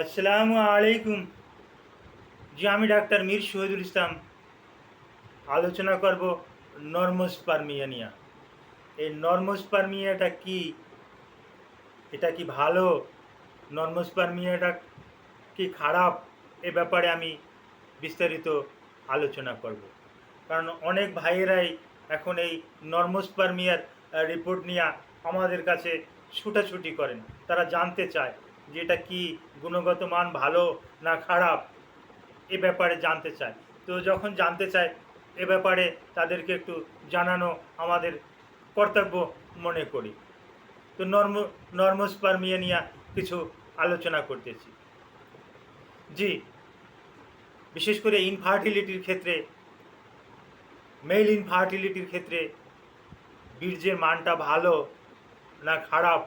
আসসালামু আলাইকুম। জি আমি ডাক্তার মীর শহীদুল ইসলাম। আলোচনা করব নর্মোস্পার্মিয়া নিয়ে এই নর্মোস্পার্মিয়াটা কি? এটা কি ভালো? নর্মোস্পার্মিয়াটা কি খারাপ? এ ব্যাপারে আমি বিস্তারিত আলোচনা করব। কারণ অনেক ভাইয়েরাই এখন এই নর্মোস্পার্মিয়ার রিপোর্ট নিয়ে আমাদের কাছে ছুটাছুটি করেন। তারা জানতে চায় যে এটা কি গুণগত মান ভালো না খারাপ, এ ব্যাপারে জানতে চায়। তো যখন জানতে চায়, এ ব্যাপারে তাদেরকে একটু জানানো আমাদের কর্তব্য মনে করি। তো নর্ম নর্মোস্পার্মিয়া নিয়ে কিছু আলোচনা করতেছি। জি, বিশেষ করে ইনফার্টিলিটির ক্ষেত্রে মেল ইনফার্টিলিটির ক্ষেত্রে বীর্যের মানটা ভালো না খারাপ,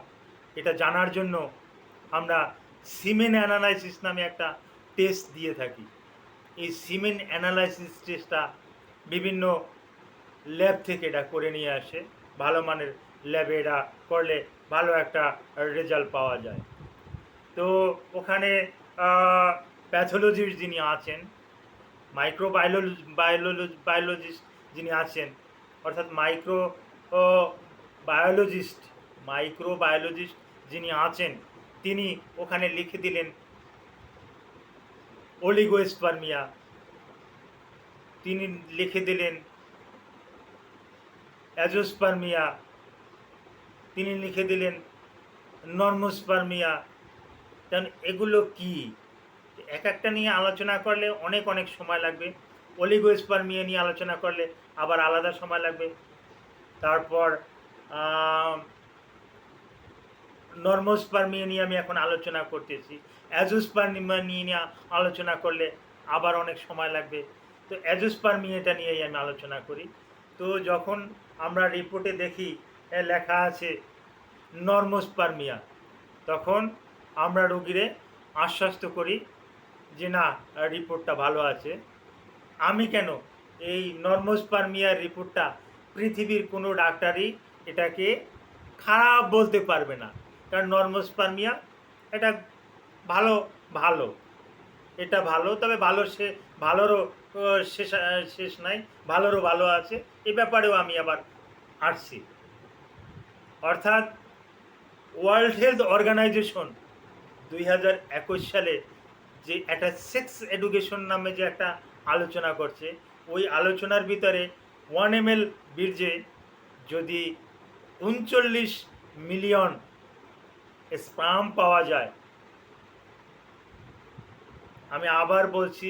এটা জানার জন্য আমরা সিমেন অ্যানালাইসিস নামে একটা টেস্ট দিয়ে থাকি। এই সিমেন অ্যানালাইসিস টেস্টটা বিভিন্ন ল্যাব থেকে এটা করে নিয়ে আসে। ভালো মানের ল্যাবে এটা করলে ভালো একটা রেজাল্ট পাওয়া যায়। তো ওখানে প্যাথোলজিস্ট যিনি আছেন মাইক্রো বায়োলজিস্ট যিনি আছেন, অর্থাৎ মাইক্রো বায়োলজিস্ট মাইক্রো বায়োলজিস্ট যিনি আছেন তিনি ওখানে লিখে দিলেন অলিগোস্পার্মিয়া তিনি লিখে দিলেন অ্যাজোস্পার্মিয়া তিনি লিখে দিলেন নর্মোস্পার্মিয়া কারণ এগুলো কি? এক একটা নিয়ে আলোচনা করলে অনেক অনেক সময় লাগবে। অলিগোস্পার্মিয়া নিয়ে আলোচনা করলে আবার আলাদা সময় লাগবে। তারপর নর্মোস্পার্মিয়া নিয়ে আমি এখন আলোচনা করতেছি। অ্যাজোস্পার্মিয়া নিয়ে নিয়ে আলোচনা করলে আবার অনেক সময় লাগবে। তো অ্যাজোস্পার্মিয়াটা নিয়েই আমি আলোচনা করি। তো যখন আমরা রিপোর্টে দেখি লেখা আছে নর্মোস্পার্মিয়া তখন আমরা রোগীরে আশ্বস্ত করি যে না রিপোর্টটা ভালো আছে। আমি কেন এই নর্মোস্পার্মিয়ার রিপোর্টটা পৃথিবীর কোনো ডাক্তারই এটাকে খারাপ বলতে পারবে না। কারণ নর্মোস্পার্মিয়া এটা ভালো ভালো। এটা ভালো, তবে ভালো সে, ভালোরও শেষ শেষ নাই, ভালোরও ভালো আছে। এ ব্যাপারেও আমি আবার আসছি। অর্থাৎ ওয়ার্ল্ড হেলথ অর্গানাইজেশন দুই হাজার একুশ সালে যে একটা সেক্স এডুকেশন নামে যে একটা আলোচনা করছে, ওই আলোচনার ভিতরে ওয়ান এম এল বীর্যে যদি উনচল্লিশ মিলিয়ন স্পাম পাওয়া যায়। আমি আবার বলছি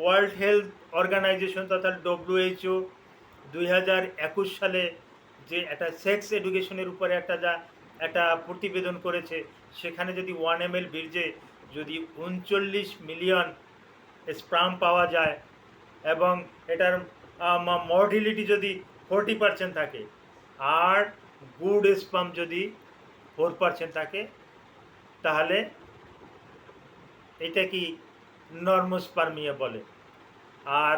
ওয়ার্ল্ড হেলথ অর্গানাইজেশন তথা ডব্লিউএইচও দুই হাজার একুশ সালে যে একটা সেক্স এডুকেশনের উপরে একটা যা, একটা প্রতিবেদন করেছে, সেখানে যদি ওয়ান এম এল বীর্যে যদি উনচল্লিশ মিলিয়ন স্প্রাম পাওয়া যায় এবং এটার মর্টিলিটি যদি ফোরটি পার্সেন্ট থাকে, আর গুড স্পাম যদি ফোর পার্সেন্ট থাকে, তাহলে এটা কি নর্মোস্পার্মিয়া বলে। আর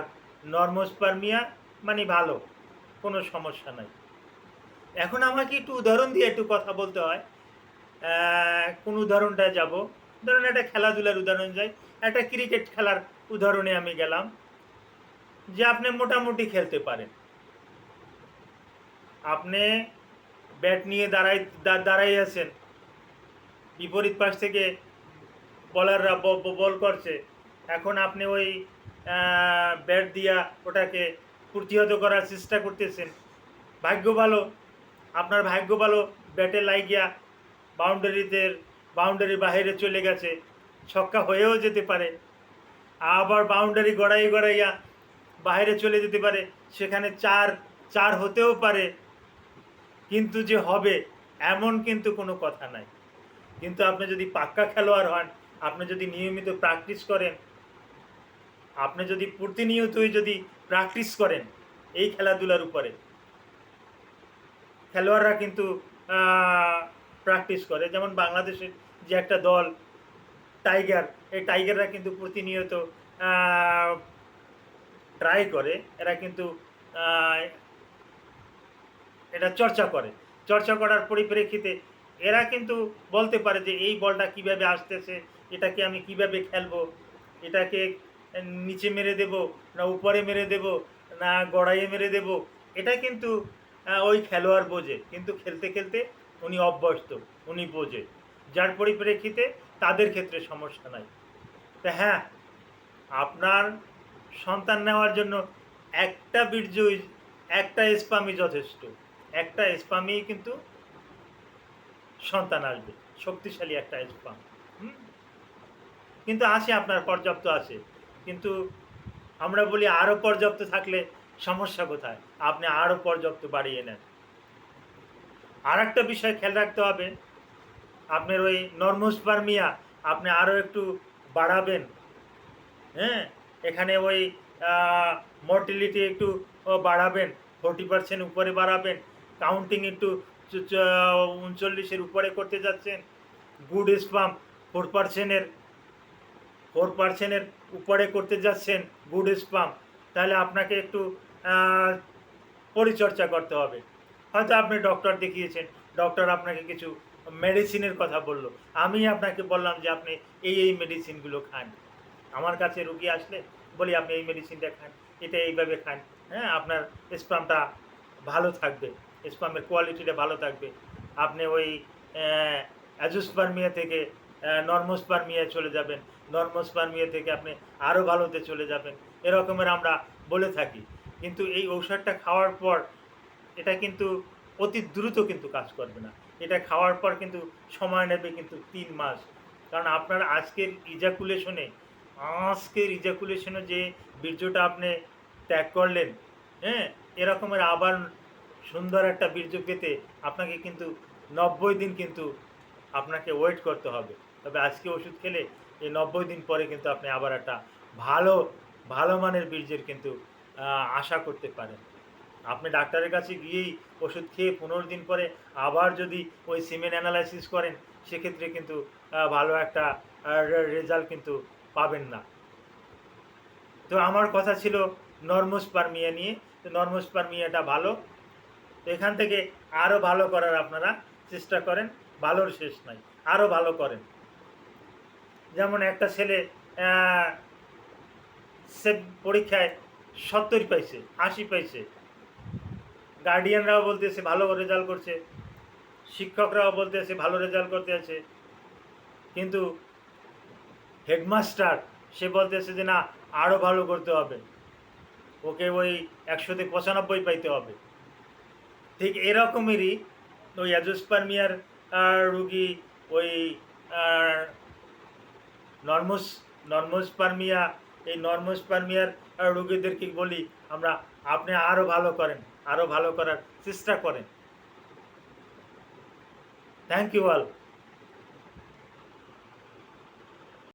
নর্মোস্পার্মিয়া মানে ভালো, কোনো সমস্যা নাই। এখন আমাকে একটু উদাহরণ দিয়ে একটু কথা বলতে হয়? কোন উদাহরণটা যাব? ধরুন একটা খেলাধুলার উদাহরণ যাই। একটা ক্রিকেট খেলার উদাহরণে আমি গেলাম, যে আপনি মোটামুটি খেলতে পারেন। আপনি ব্যাট নিয়ে দাঁড়াই দাঁড়াই আছেন। বিপরীত পাশ থেকে বলাররা বল করছে। এখন আপনি ওই ব্যাট দিয়া ওটাকে প্রতিহত করার চেষ্টা করতেছেন। ভাগ্য ভালো, আপনার ভাগ্য ভালো, ব্যাটে লাগিয়া বাউন্ডারিতে বাউন্ডারি বাইরে চলে গেছে। ছক্কা হয়েও যেতে পারে। আবার বাউন্ডারি গড়াই গড়াইয়া বাইরে চলে যেতে পারে। সেখানে চার চার হতেও পারে। কিন্তু যে হবে, এমন কিন্তু কোনো কথা নাই। কিন্তু আপনি যদি পাক্কা খেলোয়াড় হন, আপনি যদি নিয়মিত প্র্যাকটিস করেন, আপনি যদি প্রতিনিয়তই যদি প্র্যাকটিস করেন এই খেলাধুলার উপরে, খেলোয়াড়রা কিন্তু প্র্যাকটিস করে। যেমন বাংলাদেশের যে একটা দল টাইগার এই টাইগাররা কিন্তু প্রতিনিয়ত ট্রাই করে। এরা কিন্তু এটা চর্চা করে। চর্চা করার পরিপ্রেক্ষিতে এরা কিন্তু বলতে পারে যে এই বলটা কীভাবে আসতেছে, এটাকে আমি কীভাবে খেলব, এটাকে নিচে মেরে দেব, না উপরে মেরে দেব, না গড়াইয়ে মেরে দেব, এটা কিন্তু ওই খেলোয়াড় বোঝে। কিন্তু খেলতে খেলতে উনি অভ্যস্ত, উনি বোঝে। যার পরিপ্রেক্ষিতে তাদের ক্ষেত্রে সমস্যা নাই। তা হ্যাঁ আপনার সন্তান নেওয়ার জন্য একটা বীর্য একটা স্পামই যথেষ্ট। একটা স্পামই কিন্তু সন্তান আসবে, শক্তিশালী একটা স্পাম হুম? কিন্তু আছে আপনার, পর্যাপ্ত আছে কিন্তু আমরা বলি আরও পর্যাপ্ত থাকলে সমস্যা কোথায়? আপনি আরও পর্যাপ্ত বাড়িয়ে নেন। আর একটা বিষয় খেয়াল রাখতে হবে, আপনার ওই নর্মোস্পার্মিয়া আপনি আরও একটু বাড়াবেন হ্যাঁ? এখানে ওই মর্টিলিটি একটু বাড়াবেন ফোর্টি পার্সেন্ট উপরে বাড়াবেন কাউন্টিং একটু উনচল্লিশের উপরে করতে যাচ্ছেন। গুড স্পাম ফোর পার্সেন্টের ফোর পার্সেন্টের উপরে করতে যাচ্ছেন। গুড স্পাম তাহলে আপনাকে একটু পরিচর্যা করতে হবে। হয়তো আপনি ডক্টর দেখিয়েছেন ডক্টর আপনাকে কিছু মেডিসিনের কথা বলল। আমি আপনাকে বললাম যে আপনি এই এই মেডিসিনগুলো খান। আমার কাছে রুগী আসলে বলি, আপনি এই মেডিসিনটা খান, এটা এইভাবে খান। হ্যাঁ আপনার স্পামটা ভালো থাকবে। স্পামের কোয়ালিটিটা ভালো থাকবে। আপনি ওই অ্যাজোস্পার্মিয়া থেকে নর্মোস্পার্মিয়া চলে যাবেন। নর্মোস্পার্মিয়া থেকে আপনি আরও ভালোতে চলে যাবেন। এরকমের আমরা বলে থাকি। কিন্তু এই ঔষধটা খাওয়ার পর এটা কিন্তু অতি দ্রুত কিন্তু কাজ করবে না। এটা খাওয়ার পর কিন্তু সময় নেবে কিন্তু তিন মাস। কারণ আপনার আজকের ইজাকুলেশনে আজকের ইজাকুলেশনে যে বীর্যটা আপনি ত্যাগ করলেন হ্যাঁ এরকমের আবার সুন্দর একটা বীর্য পেতে আপনাকে কিন্তু নব্বই দিন কিন্তু আপনাকে ওয়েট করতে হবে। তবে আজকে ওষুধ খেলে এই নব্বই দিন পরে কিন্তু আপনি আবার একটা ভালো ভালো মানের বীর্যের কিন্তু আশা করতে পারেন। আপনি ডাক্তারের কাছে গিয়েই ওষুধ খেয়ে পনেরো দিন পরে আবার যদি ওই সিমেন অ্যানালাইসিস করেন, সেক্ষেত্রে কিন্তু ভালো একটা রেজাল্ট কিন্তু পাবেন না। তো আমার কথা ছিল নর্মোস্পার্মিয়া নিয়ে। তো নর্মোস্পার্মিয়াটা ভালো। এখান থেকে আরও ভালো করার আপনারা চেষ্টা করেন, ভালোর শেষ নাই আরও ভালো করেন। যেমন একটা ছেলে সে পরীক্ষায় সত্তর পাইছে, আশি পাইছে। গার্ডিয়ানরাও বলতেছে, ভালো রেজাল্ট করছে। শিক্ষকরাও বলতেছে, ভালো রেজাল্ট করতে আছে। কিন্তু হেডমাস্টার সে বলতেছে যে, না আরও ভালো করতে হবে। ওকে ওই একশোতে পঁচানব্বই পাইতে হবে। ঠিক এরকমেরই ওই অ্যাজোস্পার্মিয়ার রুগী, ওই নর্মস, নর্মোস্পার্মিয়া, এই নর্মোস্পার্মিয়ার রুগীদেরকে বলি আমরা, আপনি আরও ভালো করেন আরও ভালো করার চেষ্টা করেন। Thank you all